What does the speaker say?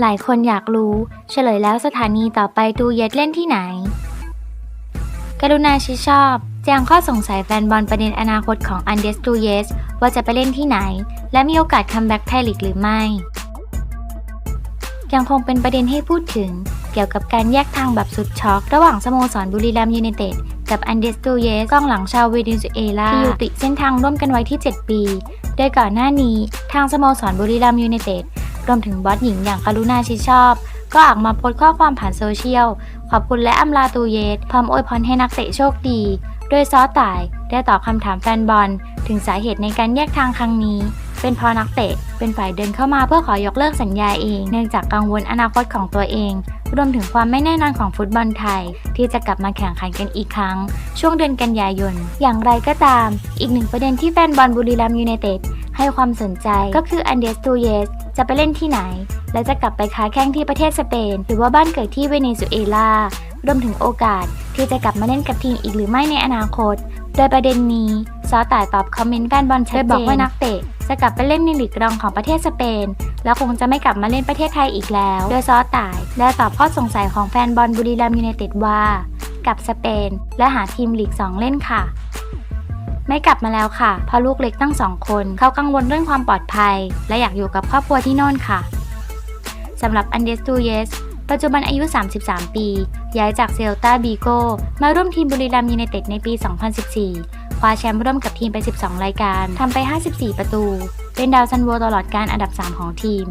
หลายคนอยากรู้เฉลยแล้วสถานีต่อไปตูเยสเล่นที่ไหน กรุณาชิชอบ แจ้งข้อสงสัยแฟนบอลประเด็นอนาคตของอันเดสตูเยสว่าจะไปเล่นที่ไหน และมีโอกาสคัมแบ็กไทยลีกหรือไม่ ยังคงเป็นประเด็นให้พูดถึง เกี่ยวกับการแยกทางแบบสุดช็อก ระหว่างสโมสรบุรีรัมยูไนเต็ดกับอันเดสตูเยสกองหลังชาวเวเนซุเอลาที่ยุติเส้นทางร่วมกันไว้ที่ 7 ปี โดยก่อนหน้านี้ทางสโมสรบุรีรัมย์ยูไนเต็ด รวมถึงบอสหญิงอย่างกรุณาชิดชอบ ก็ออกมาโพสต์ข้อความผ่านโซเชียล ขอบคุณและอำลาตูเยสพร้อมอวยพรให้นักเตะโชคดี โดยซอต่ายได้ตอบคำถามแฟนบอล ถึงสาเหตุในการแยกทางครั้งนี้ เป็นเพราะนักเตะ เป็นฝ่ายเดินเข้ามาเพื่อขอยกเลิกสัญญาเอง เนื่องจากกังวลอนาคตของตัวเองรวมถึงความไม่แน่นอนของฟุตบอลไทย ที่จะกลับมาแข่งขันกันอีกครั้ง ช่วงเดือนกันยายน อย่างไรก็ตาม อีกหนึ่งประเด็นที่แฟนบอลบุรีรัมย์ยูไนเต็ดให้ความสนใจก็คืออันเดสตูเยส จะไปเล่นที่ไหน และจะกลับไปค้าแข่งที่ประเทศสเปน หรือว่าบ้านเกิดที่เวเนซุเอลารวมถึงโอกาสที่จะกลับมาเล่นกับทีมอีกหรือไม่ในอนาคต โดยประเด็นนี้ซอต่ายตอบคอมเมนต์แฟนบอลชัดเจนบอกว่านักเตะจะกลับไปเล่นในลีกรองของประเทศสเปน แล้วคงจะไม่กลับมาเล่นประเทศไทยอีกแล้ว โดยซอต่ายได้ตอบข้อสงสัยของแฟนบอลบุรีรัมย์ยูไนเต็ดว่า กับสเปน และหาทีมลีก 2 เล่นค่ะ ไม่กลับมาแล้วค่ะเพราะลูกเล็กตั้งสองคน เขากังวลเรื่องความปลอดภัย และอยากอยู่กับครอบครัวที่โน่นค่ะสำหรับอันเดสตูเยสปัจจุบันอายุ 33 ปี ย้ายจากเซลตาบีโกมาร่วมทีมบุรีรัมย์ยูไนเต็ดในปี 2014 คว้าแชมป์ร่วมกับทีมไป 12 รายการ ทำไป 54 ประตู เป็นดาวซันโวตลอดการอันดับ 3 ของทีม